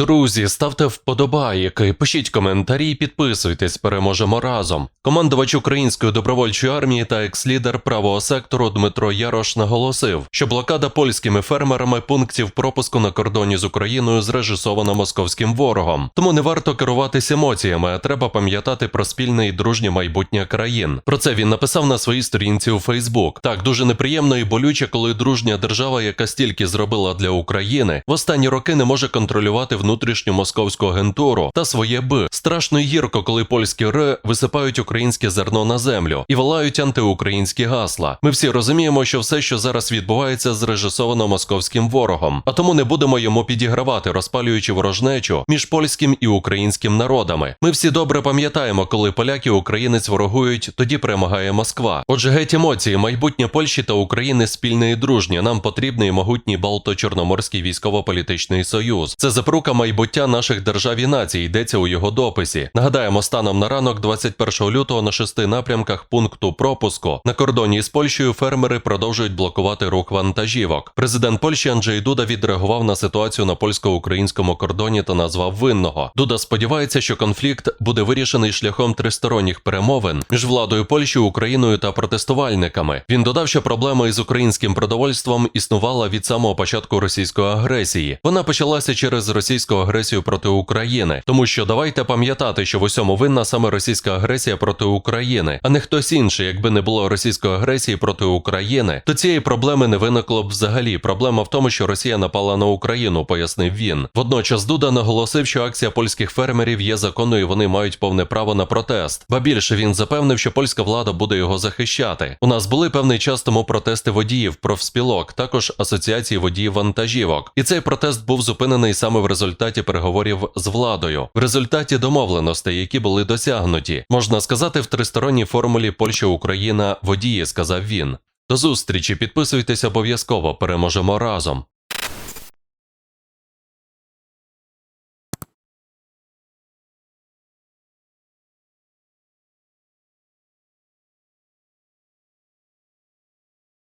Друзі, ставте вподобайки, пишіть коментарі, підписуйтесь, переможемо разом. Командувач української добровольчої армії та екс-лідер правого сектору Дмитро Ярош наголосив, що блокада польськими фермерами пунктів пропуску на кордоні з Україною зрежисована московським ворогом. Тому не варто керуватися емоціями, а треба пам'ятати про спільне і дружнє майбутнє країн. Про це він написав на своїй сторінці у Фейсбук. Так дуже неприємно і болюче, коли дружня держава, яка стільки зробила для України, в останні роки не може контролювати внутрішню московську агентуру та своє Б. Страшно гірко, коли польські Р висипають українське зерно на землю і волають антиукраїнські гасла. Ми всі розуміємо, що все, що зараз відбувається, зрежисовано московським ворогом, а тому не будемо йому підігравати, розпалюючи ворожнечу між польським і українським народами. Ми всі добре пам'ятаємо, коли поляки українець ворогують, тоді перемагає Москва. Отже, геть емоції, майбутнє Польщі та України спільне і дружнє. Нам потрібний могутній Балто-Чорноморський військово-політичний союз. Це запрука майбуття наших держав і націй. Йдеться у його дописі. Нагадаємо, станом на ранок, 21 лютого, на шести напрямках пункту пропуску на кордоні з Польщею фермери продовжують блокувати рух вантажівок. Президент Польщі Анджей Дуда відреагував на ситуацію на польсько-українському кордоні та назвав винного. Дуда сподівається, що конфлікт буде вирішений шляхом тристоронніх перемовин між владою Польщі, Україною та протестувальниками. Він додав, що проблема із українським продовольством існувала від самого початку російської агресії. Вона почалася через російську агресію проти України, тому що давайте пам'ятати, що в усьому винна саме російська агресія проти України, а не хтось інший. Якби не було російської агресії проти України, то цієї проблеми не виникло б взагалі. Проблема в тому, що Росія напала на Україну, пояснив він. Водночас Дуда наголосив, що акція польських фермерів є законною, і вони мають повне право на протест. Ба більше він запевнив, що польська влада буде його захищати. У нас були певний час тому протести водіїв, профспілок, також асоціації водіїв вантажівок. І цей протест був зупинений саме в результаті переговорів з владою, в результаті домовленостей, які були досягнуті. Можна сказати, в тристоронній формулі Польща, Україна, водії, сказав він. До зустрічі, підписуйтесь обов'язково, переможемо разом.